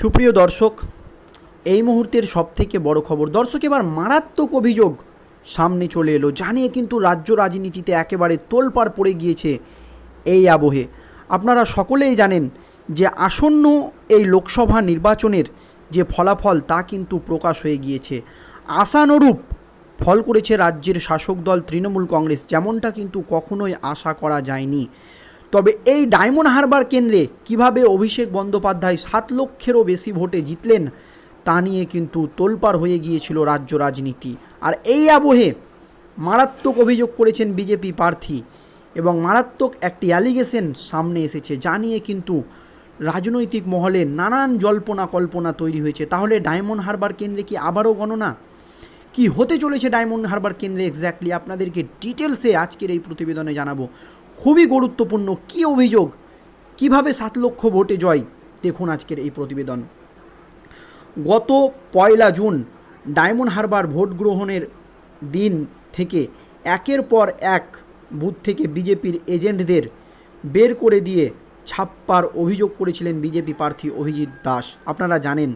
সুপ্রিয় দর্শক, এই মুহূর্তের সবথেকে বড় খবর, দর্শক এবার মারাত্মক অভিযোগ সামনে চলে এলো, জানিয়ে কিন্তু রাজ্য রাজনীতিতে একেবারে তোলপাড় পড়ে গিয়েছে এই আবহে। আপনারা সকলেই জানেন যে আসন্ন এই লোকসভা নির্বাচনের যে ফলাফল তা কিন্তু প্রকাশ হয়ে গিয়েছে। আশানুরূপ ফল করেছে রাজ্যের শাসক দল তৃণমূল কংগ্রেস, যেমনটা কিন্তু কখনোই আশা করা যায়নি। তবে এই ডায়মন্ড হারবার কেন্দ্রে কীভাবে অভিষেক বন্দ্যোপাধ্যায় সাত লক্ষেরও বেশি ভোটে জিতলেন, তা নিয়ে কিন্তু তোলপাড় হয়ে গিয়েছিল রাজ্য রাজনীতি। আর এই আবহে মারাত্মক অভিযোগ করেছেন বিজেপি প্রার্থী এবং মারাত্মক একটি অ্যালিগেশন সামনে এসেছে, যা নিয়ে কিন্তু রাজনৈতিক মহলে নানান জল্পনা কল্পনা তৈরি হয়েছে। তাহলে ডায়মন্ড হারবার কেন্দ্রে কি আবারও গণনা? কি হতে চলেছে ডায়মন্ড হারবার কেন্দ্রে? এক্স্যাক্টলি আপনাদেরকে ডিটেলসে আজকের এই প্রতিবেদনে জানাব। খুবই গুরুত্বপূর্ণ কি অভিযোগ? কীভাবে সাত লক্ষ ভোটে জয়? দেখুন আজকের এই প্রতিবেদন। গত পয়লা জুন ডায়মন্ড হারবার ভোট গ্রহণের দিন থেকে একের পর এক বুথ থেকে বিজেপির এজেন্টদের বের করে দিয়ে ছাপ্পার অভিযোগ করেছিলেন বিজেপি প্রার্থী অভিজিৎ দাস। আপনারা জানেন,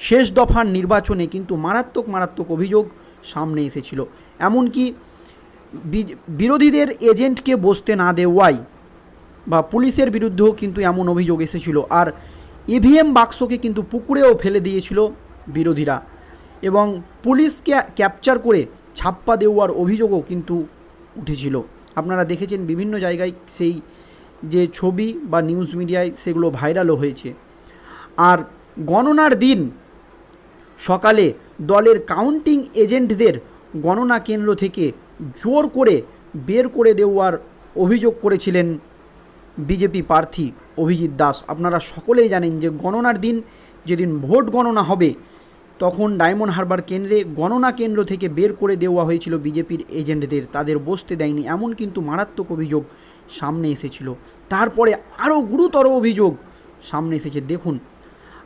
শেষ দফার নির্বাচনে কিন্তু মারাত্মক মারাত্মক অভিযোগ সামনে এসেছিল। এমনকি বিরোধীদের এজেন্টকে বসতে না দেওয়াই বা পুলিশের বিরুদ্ধেও কিন্তু এমন অভিযোগ এসেছিল। আর ইভিএম বাক্সকে কিন্তু পুকুরেও ফেলে দিয়েছিল বিরোধীরা। এবং পুলিশকে ক্যাপচার করে ছাপ্পা দেওয়ার অভিযোগও কিন্তু উঠেছিল। আপনারা দেখেছেন বিভিন্ন জায়গায় সেই যে ছবি বা নিউজ মিডিয়ায় সেগুলো ভাইরালও হয়েছে। আর গণনার দিন সকালে দলের কাউন্টিং এজেন্টদের গণনা কেন্দ্র থেকে জোর করে বের করে দেওয়ার অভিযোগ করেছিলেন বিজেপি প্রার্থী অভিজিৎ দাস। আপনারা সকলেই জানেন যে গণনার দিন যেদিন ভোট গণনা হবে, তখন ডায়মন্ড হারবার কেন্দ্রে গণনা কেন্দ্র থেকে বের করে দেওয়া হয়েছিল বিজেপির এজেন্টদের। তাদের বসতে দেয়নি, এমন কিন্তু মারাত্মক অভিযোগ সামনে এসেছিল। তারপরে আরও গুরুতর অভিযোগ সামনে এসেছে, দেখুন।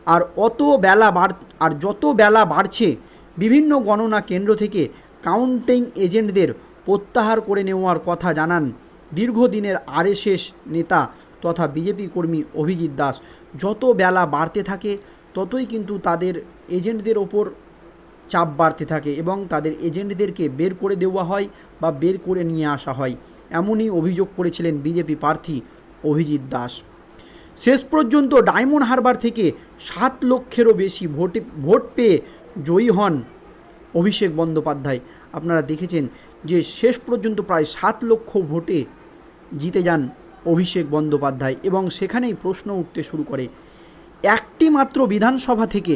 আর অত বেলা বাড় আর যত বেলা বাড়ছে, বিভিন্ন গণনা কেন্দ্র থেকে কাউন্টিং এজেন্টদের প্রত্যাহার করে নেওয়ার কথা জানান দীর্ঘদিনের আরএসএস নেতা তথা বিজেপি কর্মী অভিজিৎ দাস। যত বেলা বাড়তে থাকে, ততই কিন্তু তাদের এজেন্টদের ওপর চাপ বাড়তে থাকে এবং তাদের এজেন্টদেরকে বের করে দেওয়া হয় বা বের করে নিয়ে আসা হয়। এমনই অভিযোগ করেছিলেন বিজেপি প্রার্থী অভিজিৎ দাস। শেষ পর্যন্ত ডায়মন্ড হারবার থেকে সাত লক্ষেরও বেশি ভোটে, ভোট পেয়ে জয়ী হন অভিষেক বন্দ্যোপাধ্যায়। আপনারা দেখেছেন যে শেষ পর্যন্ত প্রায় সাত লক্ষ ভোটে জিতে যান অভিষেক বন্দ্যোপাধ্যায় এবং সেখানেই প্রশ্ন উঠতে শুরু করে। একটি মাত্র বিধানসভা থেকে,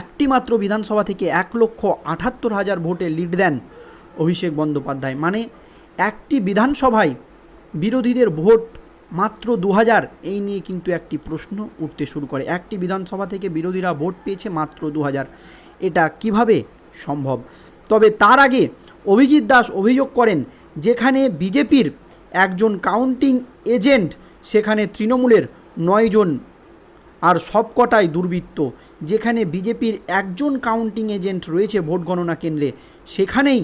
একটি মাত্র বিধানসভা থেকে এক লক্ষ আটাত্তর হাজার ভোটে লিড দেন অভিষেক বন্দ্যোপাধ্যায়। মানে একটি বিধানসভায় বিরোধীদের ভোট মাত্র দু হাজার, এই নিয়ে কিন্তু একটি প্রশ্ন উঠতে শুরু করে। একটি বিধানসভা থেকে বিরোধীরা ভোট পেয়েছে মাত্র দু হাজার। এটা কীভাবে সম্ভব? তবে তার আগে অভিজিৎ দাস অভিযোগ করেন, যেখানে বিজেপির একজন কাউন্টিং এজেন্ট সেখানে তৃণমূলের নয়জন আর সবকটাই দুর্বৃত্ত। যেখানে বিজেপির একজন কাউন্টিং এজেন্ট রয়েছে ভোট গণনা কেন্দ্রে, সেখানেই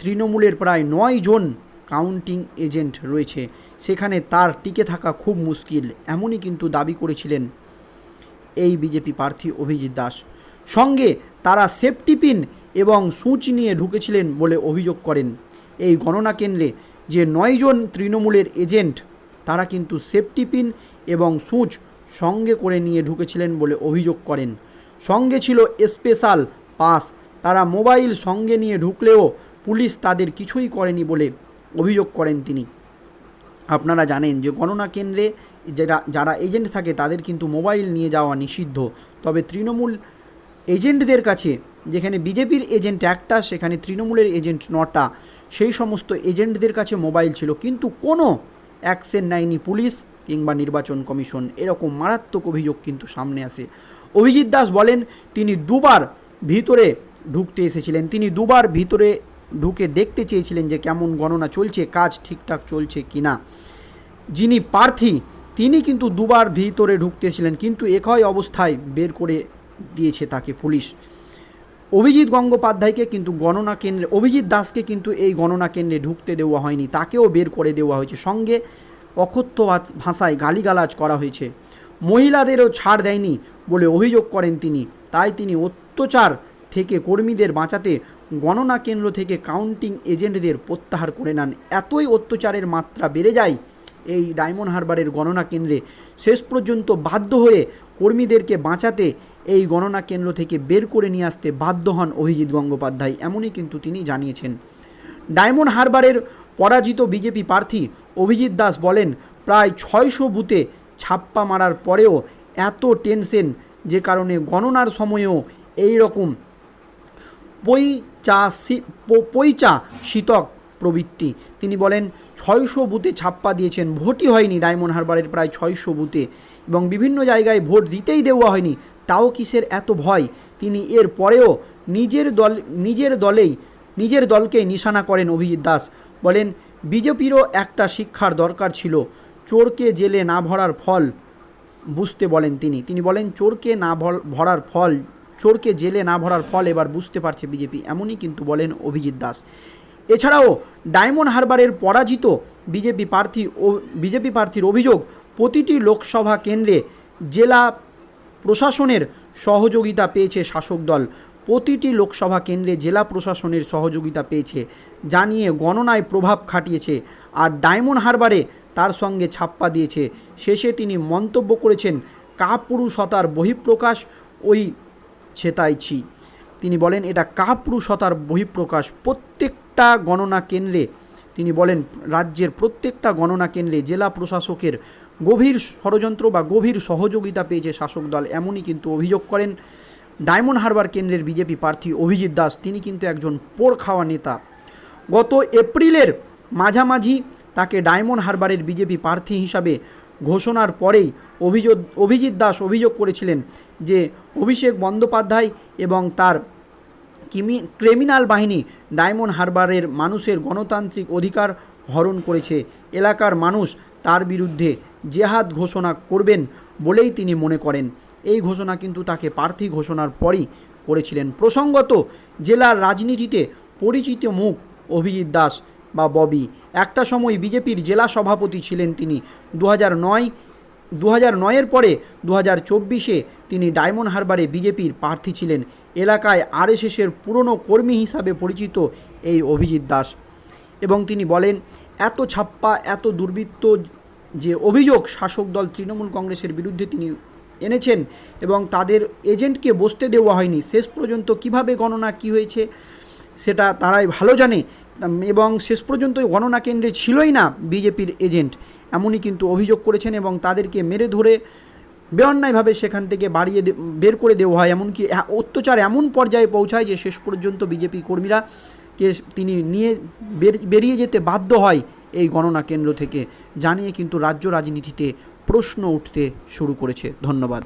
তৃণমূলের প্রায় নয় জন কাউন্টিং এজেন্ট রয়েছে। সেখানে তার টিকে থাকা খুব মুশকিল, এমনই কিন্তু দাবি করেছিলেন এই বিজেপি প্রার্থী অভিজিৎ দাস। সঙ্গে তারা সেফটি পিন এবং সূচ নিয়ে ঢুকেছিলেন বলে অভিযোগ করেন। এই গণনা কেন্দ্রে যে নয়জন তৃণমূলের এজেন্ট, তারা কিন্তু সেফটি পিন এবং সূচ সঙ্গে করে নিয়ে ঢুকেছিলেন বলে অভিযোগ করেন। সঙ্গে ছিল স্পেশাল পাস তারা মোবাইল সঙ্গে নিয়ে ঢুকলেও পুলিশ তাদের কিছুই করেনি বলে অভিযোগ করেন তিনি। আপনারা জানেন যে গণনা কেন্দ্রে যারা যারা এজেন্ট থাকে তাদের কিন্তু মোবাইল নিয়ে যাওয়া নিষিদ্ধ। তবে তৃণমূল এজেন্টদের কাছে, যেখানে বিজেপির এজেন্ট একটা, সেখানে তৃণমূলের এজেন্ট নটা, সেই সমস্ত এজেন্টদের কাছে মোবাইল ছিল। কিন্তু কোনো অ্যাকশন নেয়নি পুলিশ কিংবা নির্বাচন কমিশন। এরকম মারাত্মক অভিযোগ কিন্তু সামনে আসে। অভিজিৎ দাস বলেন, তিনি দুবার ভিতরে ঢুকতে এসেছিলেন। তিনি দুবার ভিতরে ঢুকে দেখতে চেয়েছিলেন যে কেমন গণনা চলছে, কাজ ঠিকঠাক চলছে কি না যিনি প্রার্থী, তিনি কিন্তু দুবার ভিতরে ঢুকতেছিলেন কিন্তু একই অবস্থায় বের করে দিয়েছে তাকে পুলিশ। অভিজিৎ গঙ্গোপাধ্যায়কে কিন্তু গণনা কেন্দ্রে, অভিজিৎ দাসকে কিন্তু এই গণনা কেন্দ্রে ঢুকতে দেওয়া হয়নি, তাকেও বের করে দেওয়া হয়েছে। সঙ্গে অকথ্য ভাষায় গালিগালাজ করা হয়েছে। মহিলাদেরও ছাড় দেয়নি বলে অভিযোগ করেন তিনি। তাই তিনি অত্যাচার থেকে কর্মীদের বাঁচাতে গণনা কেন্দ্র থেকে কাউন্টিং এজেন্টদের প্রত্যাহার করে নেন। এতই অত্যাচারের মাত্রা বেড়ে যায় এই ডায়মন্ড হারবারের গণনা কেন্দ্রে শেষ পর্যন্ত বাধ্য হয়ে কর্মীদেরকে বাঁচাতে এই গণনা কেন্দ্র থেকে বের করে নিয়ে আসতে বাধ্য হন অভিজিৎ গঙ্গোপাধ্যায়, এমনই কিন্তু তিনি জানিয়েছেন। ডায়মন্ড হারবারের পরাজিত বিজেপি প্রার্থী অভিজিৎ দাস বলেন, প্রায় ছয়শো বুথে ছাপ্পা মারার পরেও এত টেনশন যে কারণে গণনার সময়েও এই রকম পইচা শি- প- শীতক প্রবৃত্তি। তিনি বলেন, ছয়শো বুথে ছাপ্পা দিয়েছেন, ভোটই হয়নি ডায়মন্ড হারবারের প্রায় ছয়শো বুথে এবং বিভিন্ন জায়গায় ভোট দিতেই দেওয়া হয়নি। তাও কিসের এত ভয়? তিনি এর পরেও নিজের দল, নিজের দলেই, নিজের দলকে নিশানা করেন অভিজিৎ দাস। বলেন, বিজেপিরও একটা শিক্ষার দরকার ছিল, চোরকে জেলে না ভরার ফল বুঝতে বলেন তিনি। তিনি বলেন, চোরকে না ভরার ফল, চোরকে জেলে না ভরার ফল এবার বুঝতে পারছে বিজেপি, এমনই কিন্তু বলেন অভিজিৎ দাস। এছাড়াও ডায়মন্ড হারবারের পরাজিত বিজেপি প্রার্থী ও বিজেপি প্রার্থীর অভিযোগ, প্রতিটি লোকসভা কেন্দ্রে জেলা প্রশাসনের সহযোগিতা পেয়েছে শাসক দল। প্রতিটি লোকসভা কেন্দ্রে জেলা প্রশাসনের সহযোগিতা পেয়েছে জানিয়ে গণনায় প্রভাব খাটিয়েছে আর ডায়মন্ড হারবারে তার সঙ্গে ছাপ্পা দিয়েছে। শেষে তিনি মন্তব্য করেছেন, কাপুরুষতার বহিঃপ্রকাশ, ওই ছেতাইছি। তিনি বলেন, এটা কাপুরুষতার বহিঃপ্রকাশ। প্রত্যেকটা গণনা কেন্দ্রে, তিনি বলেন, রাজ্যের প্রত্যেকটা গণনা কেন্দ্রে জেলা প্রশাসকের গভীর ষড়যন্ত্র বা গভীর সহযোগিতা পেয়েছে শাসক দল। এমনই কিন্তু অভিযোগ করেন ডায়মন্ড হারবার কেন্দ্রের বিজেপি প্রার্থী অভিজিৎ দাস। তিনি কিন্তু একজন পোড় খাওয়া নেতা। গত এপ্রিলের মাঝামাঝি তাকে ডায়মন্ড হারবারের বিজেপি প্রার্থী হিসাবে ঘোষণার পরেই অভিযোগ অভিজিৎ দাস অভিযোগ করেছিলেন যে, অভিষেক বন্দ্যোপাধ্যায় এবং তার কিমি, ক্রিমিনাল বাহিনী ডায়মন্ড হারবারের মানুষের গণতান্ত্রিক অধিকার হরণ করেছে। এলাকার মানুষ তার বিরুদ্ধে জেহাদ ঘোষণা করবেন বলেই তিনি মনে করেন। এই ঘোষণা কিন্তু তাকে প্রার্থী ঘোষণার পরই করেছিলেন। প্রসঙ্গত, জেলার রাজনীতিতে পরিচিত মুখ অভিজিৎ দাস বা ববি। একটা সময় বিজেপির জেলা সভাপতি ছিলেন তিনি। দু নয় দু হাজার নয়ের পরে দু হাজার চব্বিশে তিনি ডায়মন্ড হারবারে বিজেপির প্রার্থী ছিলেন। এলাকায় আরএসএসের পুরনো কর্মী হিসাবে পরিচিত এই অভিজিৎ দাস। এবং তিনি বলেন, এত ছাপ্পা, এত দুর্বৃত্ত যে অভিযোগ শাসক দল তৃণমূল কংগ্রেসের বিরুদ্ধে তিনি এনেছেন এবং তাদের এজেন্টকে বসতে দেওয়া হয়নি, শেষ পর্যন্ত কীভাবে গণনা কি হয়েছে সেটা তারাই ভালো জানে। এবং শেষ পর্যন্ত গণনা কেন্দ্রে ছিলই না বিজেপির এজেন্ট। এমনই কিন্তু অভিযোগ করেছেন এবং তাদেরকে মেরে ধরে বেঅন্যায়ভাবে সেখান থেকে বাড়িয়ে বের করে দেওয়া হয়। এমনকি অত্যাচার এমন পর্যায়ে পৌঁছায় যে শেষ পর্যন্ত বিজেপি কর্মীরা কে তিনি নিয়ে বেরিয়ে যেতে বাধ্য হয় এই গণনা কেন্দ্র থেকে। জানিয়ে কিন্তু রাজ্য রাজনীতিতে প্রশ্ন উঠতে শুরু করেছে। ধন্যবাদ।